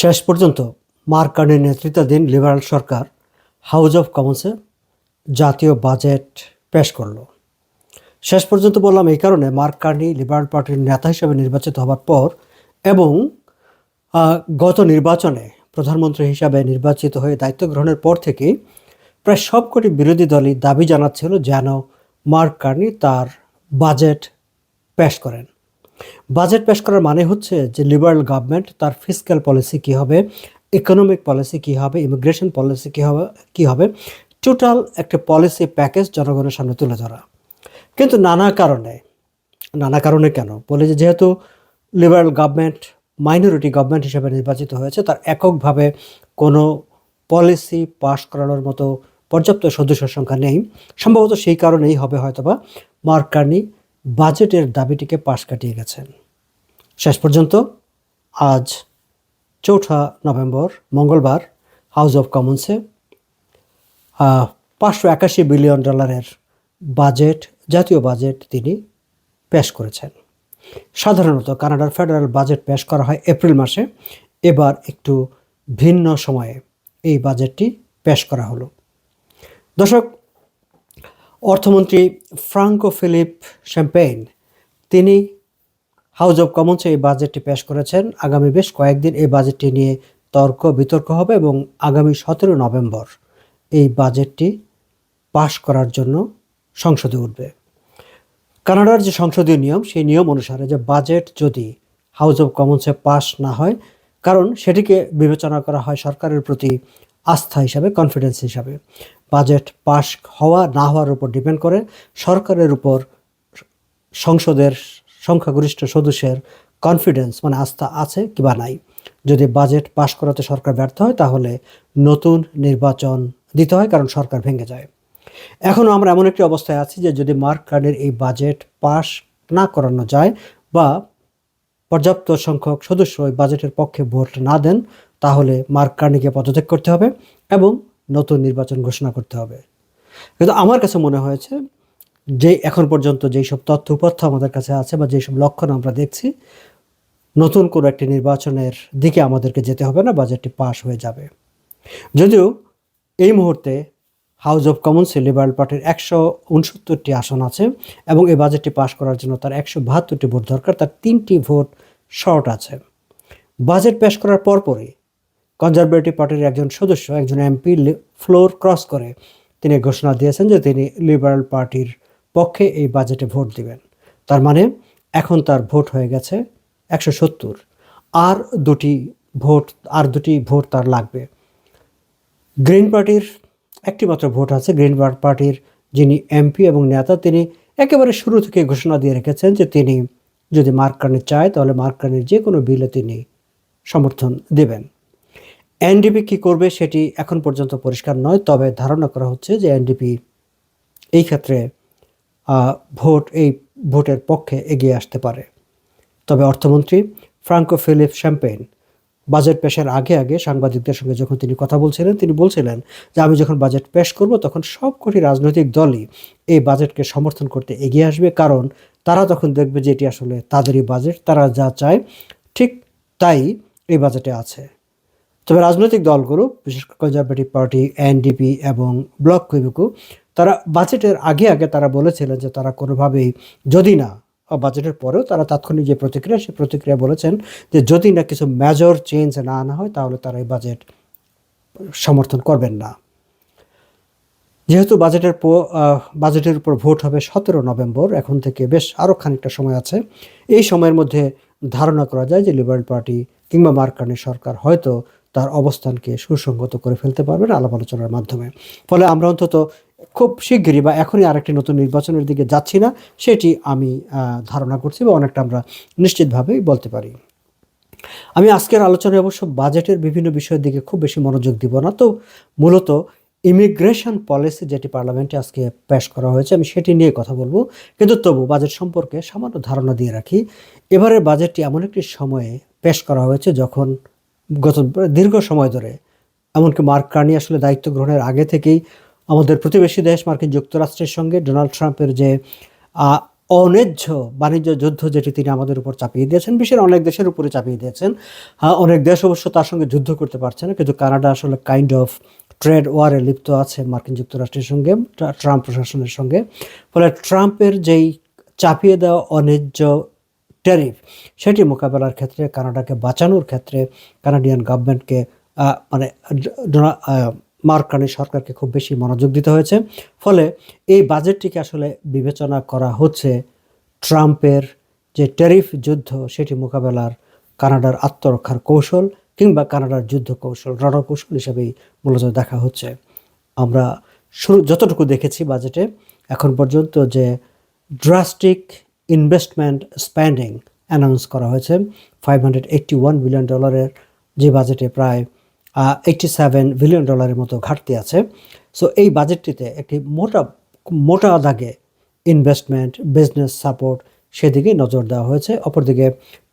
শেষ পর্যন্ত মার্ক কার্নির নেতৃত্বাধীন লিবারাল সরকার হাউস অফ কমন্সে জাতীয় বাজেট পেশ করল। শেষ পর্যন্ত বললাম, এই কারণে মার্ক কার্নি লিবারাল পার্টির নেতা হিসেবে নির্বাচিত হবার পর এবং গত নির্বাচনে প্রধানমন্ত্রী হিসাবে নির্বাচিত হয়ে দায়িত্ব গ্রহণের পর থেকেই প্রায় সবকটি বিরোধী দলই দাবি জানাচ্ছিল যেন মার্ক কার্নি তার বাজেট পেশ করেন। বাজেট পেশ করার মানে হচ্ছে যে লিবারাল গভর্নমেন্ট তার ফিসক্যাল পলিসি কী হবে, ইকোনমিক পলিসি কী হবে, ইমিগ্রেশন পলিসি কী হবে কী হবে, টোটাল একটা পলিসি প্যাকেজ জনগণের সামনে তুলে ধরা। কিন্তু নানা কারণে নানা কারণে কেন? বলে যে যেহেতু লিবারাল গভর্নমেন্ট মাইনরিটি গভর্নমেন্ট হিসেবে নির্বাচিত হয়েছে, তার এককভাবে কোনো পলিসি পাশ করানোর মতো পর্যাপ্ত সদস্য সংখ্যা নেই। সম্ভবত সেই কারণেই হবে হয়তোবা মার্ক কার্নি বাজেটের দাবিটিকে পাশ কাটিয়ে গেছেন। শেষ পর্যন্ত আজ চৌঠা নভেম্বর, মঙ্গলবার হাউস অফ কমন্সে পাঁচশো একাশি বিলিয়ন ডলারের বাজেট, জাতীয় বাজেট তিনি পেশ করেছেন। সাধারণত কানাডার ফেডারেল বাজেট পেশ করা হয় এপ্রিল মাসে। এবার একটু ভিন্ন সময়ে এই বাজেটটি পেশ করা হলো। দর্শক, অর্থমন্ত্রী ফ্রাঙ্কো ফিলিপ শ্যাম্পেইন তিনি হাউস অব কমন্সে এই বাজেটটি পেশ করেছেন। আগামী বেশ কয়েকদিন এই বাজেটটি নিয়ে তর্ক, বিতর্ক হবে এবং আগামী সতেরো নভেম্বর এই বাজেটটি পাশ করার জন্য সংসদে উঠবে। কানাডার যে সংসদীয় নিয়ম, সেই নিয়ম অনুসারে যে বাজেট যদি হাউস অব কমন্সে পাশ না হয়, কারণ সেটিকে বিবেচনা করা হয় সরকারের প্রতি আস্থা হিসাবে কনফিডেন্স হিসাবে। বাজেট পাশ হওয়া, না হওয়ার উপর ডিপেন্ড করে সরকারের উপর সংসদের সংখ্যাগরিষ্ঠ সদস্যের কনফিডেন্স মানে আস্থা আছে কিবা নাই। যদি বাজেট পাশ করাতে সরকার ব্যর্থ হয়, তাহলে নতুন নির্বাচন দিতে হয়, কারণ সরকার ভেঙে যায়। এখনও আমরা এমন একটি অবস্থায় আছি যে যদি মার্ক কার্ডের এই বাজেট পাশ না করানো যায় বা পর্যাপ্ত সংখ্যক সদস্য ওই বাজেটের পক্ষে ভোট না দেন, তাহলে মার্ক কার্নিকে পদত্যাগ করতে হবে এবং নতুন নির্বাচন ঘোষণা করতে হবে। কিন্তু আমার কাছে মনে হয়েছে যে এখন পর্যন্ত যেই সব তথ্য উপাত্য আমাদের কাছে আছে বা যেসব লক্ষণ আমরা দেখছি, নতুন কোনো একটি নির্বাচনের দিকে আমাদেরকে যেতে হবে না, বাজেটটি পাশ হয়ে যাবে। যদিও এই মুহূর্তে হাউস অফ কমন্সে লিবারেল পার্টির একশো উনসত্তরটি আসন আছে এবং এই বাজেটটি পাশ করার জন্য তার একশো বাহাত্তরটি ভোট দরকার, তার তিনটি ভোট শর্ট আছে। বাজেট পেশ করার পরপরই কনজারভেটিভ পার্টির একজন সদস্য, একজন এমপি ফ্লোর ক্রস করে তিনি ঘোষণা দিয়েছেন যে তিনি লিবারেল পার্টির পক্ষে এই বাজেটে ভোট দিবেন। তার মানে এখন তার ভোট হয়ে গেছে একশো সত্তর। আর দুটি ভোট, আর দুটি ভোট তার লাগবে। গ্রিন পার্টির একটি মাত্র ভোট আছে। গ্রিন পার্টির যিনি এমপি এবং নেতা, তিনি একেবারে শুরু থেকে ঘোষণা দিয়ে রেখেছেন যে তিনি যদি মার্ক কার্নি চায়, তাহলে মার্ক কার্নির যে কোনো বিলে তিনি সমর্থন দেবেন। এনডিপি কী করবে সেটি এখন পর্যন্ত পরিষ্কার নয়, তবে ধারণা করা হচ্ছে যে এনডিপি এই ক্ষেত্রে ভোট এই ভোটের পক্ষে এগিয়ে আসতে পারে। তবে অর্থমন্ত্রী ফ্রাঙ্কো ফিলিপ শ্যাম্পেইন বাজেট পেশের আগে আগে সাংবাদিকদের সঙ্গে যখন তিনি কথা বলছিলেন, তিনি বলছিলেন যে আমি যখন বাজেট পেশ করব তখন সবকটি রাজনৈতিক দলই এই বাজেটকে সমর্থন করতে এগিয়ে আসবে। কারণ তারা তখন দেখবে যে এটি আসলে তাদেরই বাজেট, তারা যা চায় ঠিক তাই এই বাজেটে আছে। তবে রাজনৈতিক দলগুলো, বিশেষ করে কনজারভেটিভ পার্টি এনডিপি এবং ব্লক কুইবেকু তারা বাজেটের আগে আগে তারা বলেছিলেন যে তারা কোনোভাবেই যদি না বাজেটের পরেও তারা তাৎক্ষণিক যে প্রতিক্রিয়া সেই প্রতিক্রিয়া বলেছেন যে যদি না কিছু মেজর চেঞ্জ না আনা হয়, তাহলে তারা এই বাজেট সমর্থন করবেন না। যেহেতু বাজেটের বাজেটের উপর ভোট হবে সতেরো নভেম্বর, এখন থেকে বেশ আরও খানিকটা সময় আছে। এই সময়ের মধ্যে ধারণা করা যায় যে লিবারেল পার্টি কিংবা মার্কানের সরকার হয়তো তার অবস্থানকে সুসংগত করে ফেলতে পারবেন আলাপ আলোচনার মাধ্যমে। ফলে আমরা অন্তত খুব শিগগিরই বা এখনই আরেকটি নতুন নির্বাচনের দিকে যাচ্ছি না, সেটি আমি ধারণা করছি বা অনেকটা আমরা নিশ্চিতভাবেই বলতে পারি। আমি আজকের আলোচনায় অবশ্য বাজেটের বিভিন্ন বিষয়ের দিকে খুব বেশি মনোযোগ দিব না, তো মূলত ইমিগ্রেশন পলিসি যেটি পার্লামেন্টে আজকে পেশ করা হয়েছে, আমি সেটি নিয়ে কথা বলব। কিন্তু তবু বাজেট সম্পর্কে সামান্য ধারণা দিয়ে রাখি, এবারের বাজেটটি এমন একটি সময়ে পেশ করা হয়েছে যখন গত দীর্ঘ সময় ধরে, এমনকি মার্ক কার্নি আসলে দায়িত্ব গ্রহণের আগে থেকেই আমাদের প্রতিবেশী দেশ মার্কিন যুক্তরাষ্ট্রের সঙ্গে ডোনাল্ড ট্রাম্পের যে অন্যায্য বাণিজ্য যুদ্ধ যেটি তিনি আমাদের উপর চাপিয়ে দিয়েছেন, বিশ্বের অনেক দেশের উপরে চাপিয়ে দিয়েছেন অনেক দেশ অবশ্য তার সঙ্গে যুদ্ধ করতে পারছে না, কিন্তু কানাডা আসলে কাইন্ড অফ ট্রেড ওয়ারে লিপ্ত আছে মার্কিন যুক্তরাষ্ট্রের সঙ্গে ট্রাম্প প্রশাসনের সঙ্গে। ফলে ট্রাম্পের যেই চাপিয়ে দেওয়া অন্যায্য ট্যারিফ সেটি মোকাবেলার ক্ষেত্রে কানাডাকে বাঁচানোর ক্ষেত্রে কানাডিয়ান গভর্নমেন্টকে মানে মার্ক কার্নি সরকারকে খুব বেশি মনোযোগ দিতে হয়েছে। ফলে এই বাজেটটিকে আসলে বিবেচনা করা হচ্ছে ট্রাম্পের যে ট্যারিফ যুদ্ধ, সেটি মোকাবেলার কানাডার আত্মরক্ষার কৌশল কিংবা কানাডার যুদ্ধ কৌশল, রণকৌশল হিসেবেই মূলত দেখা হচ্ছে। আমরা শুরু, যতটুকু দেখেছি বাজেটে, এখন পর্যন্ত যে ড্রাস্টিক ইনভেস্টমেন্ট স্প্যান্ডিং অ্যানাউন্স করা হয়েছে five hundred eighty one billion ডলারের যে বাজেটে প্রায় এইটটি সেভেন বিলিয়ন ডলারের মতো ঘাটতি আছে। সো এই বাজেটটিতে একটি মোটা মোটা দাগে ইনভেস্টমেন্ট বিজনেস সাপোর্ট সেদিকে নজর দেওয়া হয়েছে। অপরদিকে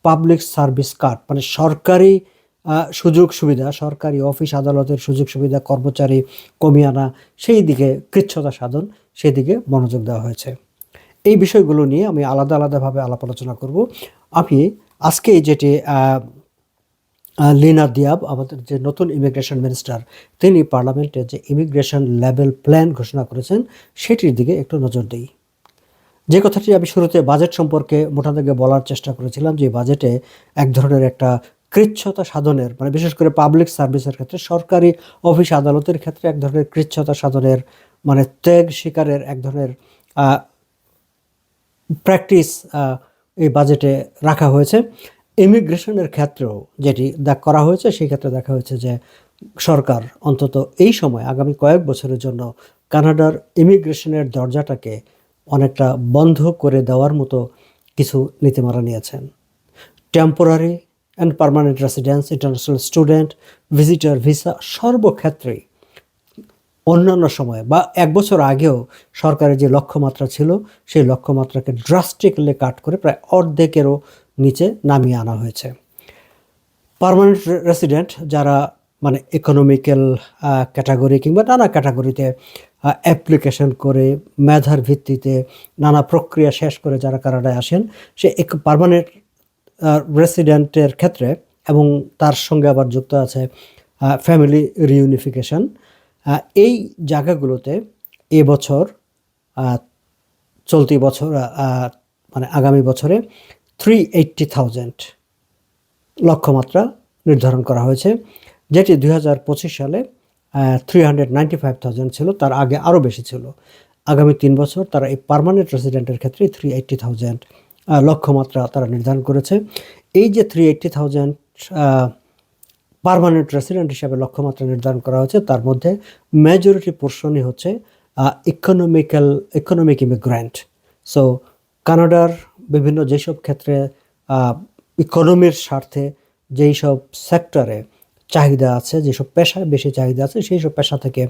পাবলিক সার্ভিস কার্ড মানে সরকারি সুযোগ সুবিধা, সরকারি অফিস আদালতের সুযোগ সুবিধা, কর্মচারী কমিয়ে আনা, সেই দিকে কৃচ্ছতা সাধন সেই দিকে মনোযোগ দেওয়া হয়েছে। এই বিষয়গুলো নিয়ে আমি আলাদা আলাদাভাবে আলাপ আলোচনা করব। আমি আজকে যেটি লিনা দিয়াব, আমাদের যে নতুন ইমিগ্রেশন মিনিস্টার তিনি পার্লামেন্টে যে ইমিগ্রেশন লেভেল প্ল্যান ঘোষণা করেছেন, সেটির দিকে একটু নজর দিই। যে কথাটি আমি শুরুতে বাজেট সম্পর্কে মোটা দাগে বলার চেষ্টা করেছিলাম যে বাজেটে এক ধরনের একটা কৃচ্ছতা সাধনের মানে বিশেষ করে পাবলিক সার্ভিসের ক্ষেত্রে, সরকারি অফিস আদালতের ক্ষেত্রে এক ধরনের কৃচ্ছতা সাধনের মানে ত্যাগ শিকারের এক ধরনের প্র্যাকটিস এই বাজেটে রাখা হয়েছে। ইমিগ্রেশনের ক্ষেত্রেও যেটি করা হয়েছে, সেই ক্ষেত্রে দেখা হয়েছে যে সরকার অন্তত এই সময়, আগামী কয়েক বছরের জন্য কানাডার ইমিগ্রেশনের দরজাটাকে অনেকটা বন্ধ করে দেওয়ার মতো কিছু নীতিমালা নিয়েছেন। Temporary and permanent residence, international student, visitor visa সর্বক্ষেত্রেই অন্যান্য সময়ে বা এক বছর আগেও সরকারের যে লক্ষ্যমাত্রা ছিল, সেই লক্ষ্যমাত্রাকে ড্রাস্টিকলি কাট করে প্রায় অর্ধেকেরও নিচে নামিয়ে আনা হয়েছে। পার্মানেন্ট রেসিডেন্ট যারা মানে ইকোনমিক্যাল ক্যাটাগরি কিংবা নানা ক্যাটাগরিতে অ্যাপ্লিকেশন করে, মেধার ভিত্তিতে নানা প্রক্রিয়া শেষ করে যারা কানাডায় আসেন, সে পার্মানেন্ট রেসিডেন্টের ক্ষেত্রে এবং তার সঙ্গে আবার যুক্ত আছে ফ্যামিলি রিউনিফিকেশন এই জায়গাগুলোতে এবছর চলতি বছর মানে আগামী বছরে থ্রি এইট্টি থাউজেন্ড লক্ষ্যমাত্রা নির্ধারণ করা হয়েছে, যেটি দু হাজার পঁচিশ সালে three hundred ninety five thousand ছিল, তার আগে আরও বেশি ছিল। আগামী তিন বছর তারা এই পার্মানেন্ট রেসিডেন্টের ক্ষেত্রে থ্রি এইট্টি থাউজেন্ড লক্ষ্যমাত্রা তারা নির্ধারণ করেছে। এই যে three eighty thousand permanent resident হিসাবে লক্ষ্যমাত্রা নির্ধারণ করা হয়েছে, তার মধ্যে মেজরিটি পোর্শনই হচ্ছে ইকোনমিক্যাল ইকোনমিক ইমিগ্র্যান্ট সো কানাডার বিভিন্ন যেসব ক্ষেত্রে ইকোনমির স্বার্থে যেই সব সেক্টরে চাহিদা আছে, যেসব পেশায় বেশি চাহিদা আছে সেই সব পেশা থেকে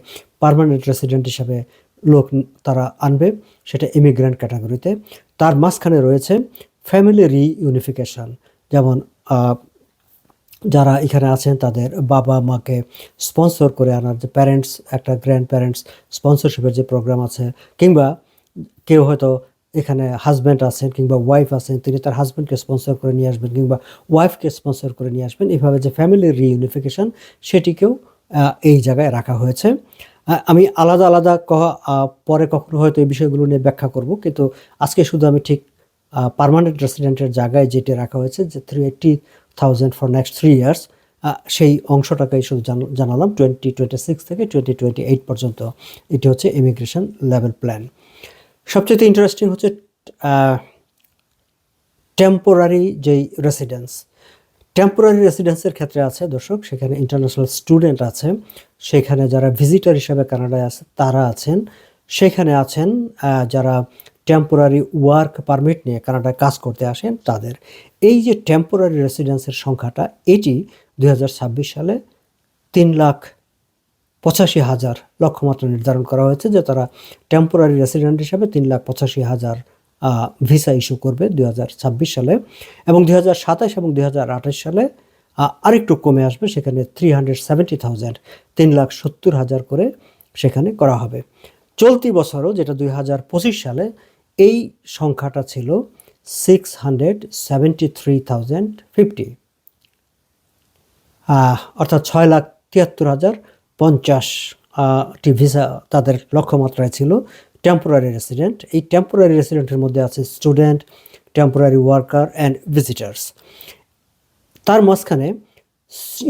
পার্মানেন্ট রেসিডেন্ট হিসাবে লোক তারা আনবে, সেটা ইমিগ্রেন্ট ক্যাটাগরিতে তার মাঝখানে রয়েছে ফ্যামিলি রিইউনিফিকেশন যেমন যারা এখানে আছেন তাদের বাবা মাকে স্পন্সর করে আনার যে প্যারেন্টস একটা গ্র্যান্ড প্যারেন্টস স্পন্সরশিপের যে প্রোগ্রাম আছে, কিংবা কেউ হয়তো এখানে হাজব্যান্ড আছেন কিংবা ওয়াইফ আছেন, তিনি তার হাজব্যান্ডকে স্পন্সর করে নিয়ে আসবেন কিংবা ওয়াইফকে স্পন্সর করে নিয়ে আসবেন। এইভাবে যে ফ্যামিলির রিইউনিফিকেশন সেটিকেও এই জায়গায় রাখা হয়েছে। আমি আলাদা আলাদা পরে কখনো হয়তো এই বিষয়গুলো নিয়ে ব্যাখ্যা করব, কিন্তু আজকে শুধু আমি ঠিক পার্মানেন্ট রেসিডেন্টের জায়গায় যেটি রাখা হয়েছে, যে three eighty thousand for next three years সেই অংশটাকেই শুধু জান- জানালাম টোয়েন্টি টোয়েন্টি সিক্স থেকে টোয়েন্টি টোয়েন্টি এইট পর্যন্ত। এটি হচ্ছে ইমিগ্রেশন লেভেল প্ল্যান সবচেয়ে ইন্টারেস্টিং হচ্ছে টেম্পোরারি যেই রেসিডেন্স টেম্পোরারি রেসিডেন্সের ক্ষেত্রে আছে দর্শক, সেখানে ইন্টারন্যাশনাল স্টুডেন্ট আছে, সেখানে যারা ভিজিটার হিসাবে কানাডায় আছে, তারা আছেন, সেখানে আছেন যারা টেম্পোরারি ওয়ার্ক পারমিট নিয়ে কানাডায় কাজ করতে আসেন, তাদের। এই যে টেম্পোরারি রেসিডেন্সের সংখ্যাটা, এটি দু হাজার ছাব্বিশ সালে তিন লাখ পঁচাশি হাজার লক্ষ্যমাত্রা নির্ধারণ করা হয়েছে, যে তারা টেম্পোরারি রেসিডেন্ট হিসাবে তিন লাখ পঁচাশি হাজার ভিসা ইস্যু করবে দুই হাজার ছাব্বিশ সালে এবং দুই এবং দু হাজার আঠাশ সালে আরেকটু কমে আসবে, সেখানে থ্রি হান্ড্রেড সেভেন্টি থাউজেন্ড তিন লাখ সত্তর হাজার করে সেখানে করা হবে। চলতি বছরও যেটা দুই হাজার পঁচিশ সালে, এই সংখ্যাটা ছিল six hundred seventy three thousand fifty অর্থাৎ ছয় লাখ তিয়াত্তর হাজার পঞ্চাশ টি ভিসা তাদের লক্ষ্যমাত্রায় ছিল। টেম্পোরারি রেসিডেন্ট এই টেম্পোরারি রেসিডেন্টের মধ্যে আছে student temporary worker and visitors তার মাঝখানে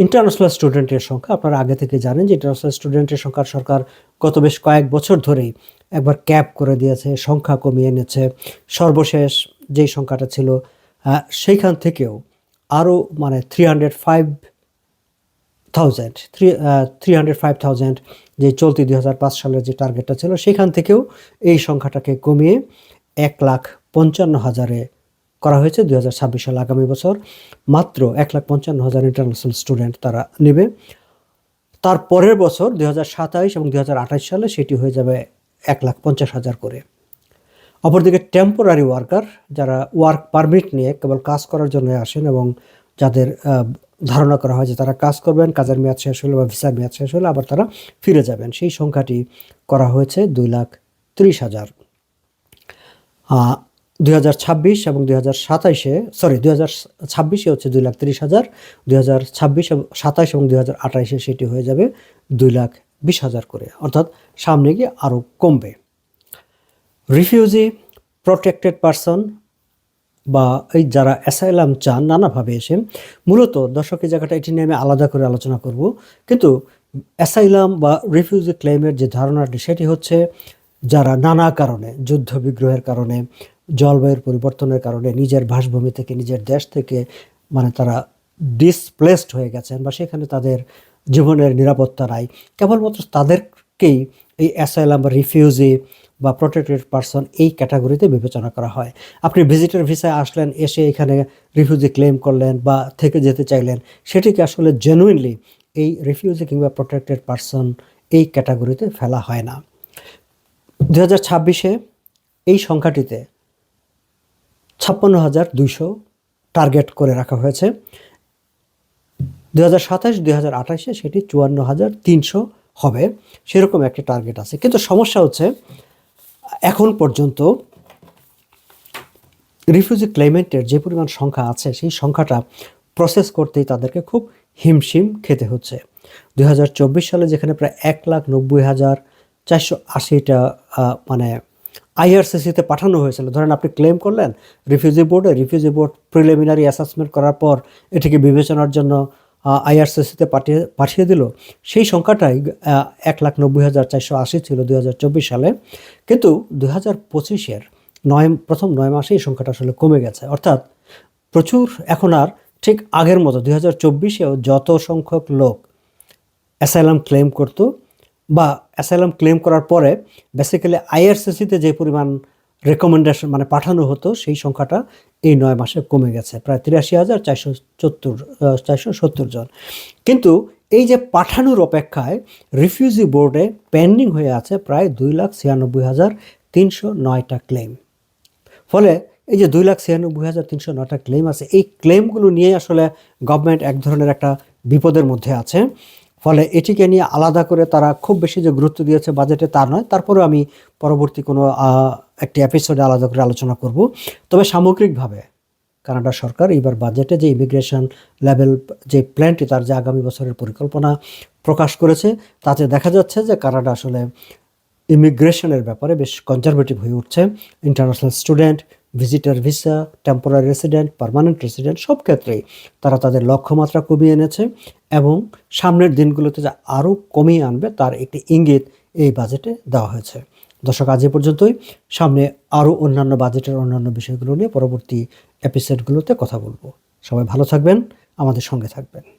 ইন্টারন্যাশনাল স্টুডেন্টের সংখ্যা, আপনারা আগে থেকে জানেন যে ইন্টারন্যাশনাল স্টুডেন্টের সংখ্যা সরকার গত বেশ কয়েক বছর ধরেই একবার ক্যাপ করে দিয়েছে, সংখ্যা কমিয়ে এনেছে। সর্বশেষ যেই সংখ্যাটা ছিল সেইখান থেকেও আরও মানে three hundred five thousand three three hundred five thousand যে চলতি দুই হাজার পাঁচ সালের যে টার্গেটটা ছিল, সেখান থেকেও এই সংখ্যাটাকে কমিয়ে এক লাখ পঞ্চান্ন হাজারে করা হয়েছে দুই হাজার ছাব্বিশ সাল আগামী বছর। মাত্র এক লাখ পঞ্চান্ন হাজার ইন্টারন্যাশনাল স্টুডেন্ট তারা নেবে। তার পরের বছর দুই হাজার সাতাইশ এবং দুই হাজার আঠাশ সালে সেটি হয়ে যাবে এক লাখ পঞ্চাশ হাজার করে। অপরদিকে টেম্পোরারি ওয়ার্কার যারা ওয়ার্ক পারমিট নিয়ে কেবল কাজ করার জন্য আসেন এবং যাদের ধারণা করা হয় যে তারা কাজ করবেন, কাজের মেয়াদ শেষ হলে বা ভিসার মেয়াদ শেষ হলে আবার তারা ফিরে যাবেন। সেই সংখ্যাটি করা হয়েছে দুই লাখ ত্রিশ হাজার। দুই হাজার ছাব্বিশ এবং দুই হাজার সাতাইশে সরি দুই হাজার ছাব্বিশে হচ্ছে দুই লাখ তিরিশ হাজার, দুই হাজার ছাব্বিশ এবং সাতাইশ এবং দুই হাজার আঠাইশে সেটি হয়ে যাবে দুই লাখ বিশ হাজার করে। অর্থাৎ সামনে গিয়ে আরও কমবে। রিফিউজি, প্রোটেক্টেড পারসন বা এই যারা অ্যাসাইলাম চান নানাভাবে এসে, মূলত দর্শকের জায়গাটা এটি নিয়ে আমি আলাদা করে আলোচনা করব। কিন্তু অ্যাসাইলাম বা রিফিউজি ক্লেমের যে ধারণাটি, সেটি হচ্ছে যারা নানা কারণে যুদ্ধ বিগ্রহের কারণে, জলবায়ুর পরিবর্তনের কারণে নিজের বাসভূমি থেকে, নিজের দেশ থেকে মানে তারা ডিসপ্লেসড হয়ে গেছেন বা সেখানে তাদের জীবনের নিরাপত্তা নাই। কেবলমাত্র তাদেরকেই এই অ্যাসাইলাম বা রিফিউজি বা প্রোটেক্টেড পারসন এই ক্যাটাগরিতে বিবেচনা করা হয়। আপনি ভিজিটার ভিসায় আসলেন, এসে এখানে রিফিউজি ক্লেম করলেন বা থেকে যেতে চাইলেন, সেটিকে আসলে জেনুইনলি এই রিফিউজি কিংবা প্রোটেক্টেড পারসন এই ক্যাটাগরিতে ফেলা হয় না। দু হাজার ছাব্বিশে এই সংখ্যাটিতে ছাপ্পান্ন হাজার দুইশো টার্গেট করে রাখা হয়েছে। দু হাজার সাতাশ দু হাজার আঠাশে সেটি চুয়ান্ন হাজার তিনশো হবে। সেরকম একটি টার্গেট আছে। কিন্তু সমস্যা হচ্ছে এখন পর্যন্ত রিফিউজি ক্লেমেন্টের যে পরিমাণ সংখ্যা আছে, সেই সংখ্যাটা প্রসেস করতেই তাদেরকে খুব হিমশিম খেতে হচ্ছে। দুই হাজার চব্বিশ সালে যেখানে প্রায় এক লাখ নব্বই হাজার চারশো আশিটা মানে আইআরসিসিতে পাঠানো হয়েছিল। ধরেন আপনি ক্লেম করলেন রিফিউজি বোর্ডে রিফিউজি বোর্ড প্রিলিমিনারি অ্যাসেসমেন্ট করার পর এটিকে বিবেচনার জন্য আইআরসিসিতে পাঠিয়ে পাঠিয়ে দিল। সেই সংখ্যাটাই এক লাখ নব্বই হাজার চারশো আশি ছিল দুই হাজার চব্বিশ সালে। কিন্তু দু হাজার পঁচিশের নয়, প্রথম নয় মাসে এই সংখ্যাটা আসলে কমে গেছে। অর্থাৎ প্রচুর এখন আর ঠিক আগের মতো, দুই হাজার চব্বিশেও যত সংখ্যক লোক অ্যাসাইলাম ক্লেম করতো বা অ্যাসাইলাম ক্লেম করার পরে বেসিক্যালি আইআরসিসিতে যে পরিমাণ রেকমেন্ডেশন মানে পাঠানো হতো, সেই সংখ্যাটা এই নয় মাসে কমে গেছে, প্রায় তিরাশি হাজার চারশো চত্তর চারশো সত্তর জন। কিন্তু এই যে পাঠানোর অপেক্ষায় রিফিউজি বোর্ডে পেন্ডিং হয়ে আছে প্রায় দুই লাখ ছিয়ানব্বই হাজার তিনশো নয়টা ক্লেম। ফলে এই যে দুই লাখ ছিয়ানব্বই হাজার তিনশো নটা ক্লেম আছে, এই ক্লেমগুলো নিয়ে আসলে গভর্নমেন্ট এক ধরনের একটা বিপদের মধ্যে আছে। ফলে এটিকে নিয়ে আলাদা করে তারা খুব বেশি যে গুরুত্ব দিয়েছে বাজেটে তা নয়। তারপরেও আমি পরবর্তী কোনো একটি এপিসোডে আলাদা করে আলোচনা করব। তবে সামগ্রিকভাবে কানাডা সরকার এইবার বাজেটে যে ইমিগ্রেশন লেভেল যে প্ল্যানটি তার যে আগামী বছরের পরিকল্পনা প্রকাশ করেছে, তাতে দেখা যাচ্ছে যে কানাডা আসলে ইমিগ্রেশনের ব্যাপারে বেশ কনজারভেটিভ হয়ে উঠছে। International student visitor visa temporary resident permanent resident সব ক্ষেত্রেই তারা তাদের লক্ষ্যমাত্রা কমিয়ে এনেছে এবং সামনের দিনগুলোতে যা আরও কমিয়ে আনবে তার একটি ইঙ্গিত এই বাজেটে দেওয়া হয়েছে। দর্শক, আজ এ পর্যন্তই। সামনে আরও অন্যান্য বাজেটের অন্যান্য বিষয়গুলো নিয়ে পরবর্তী এপিসোডগুলোতে কথা বলব। সবাই ভালো থাকবেন, আমাদের সঙ্গে থাকবেন।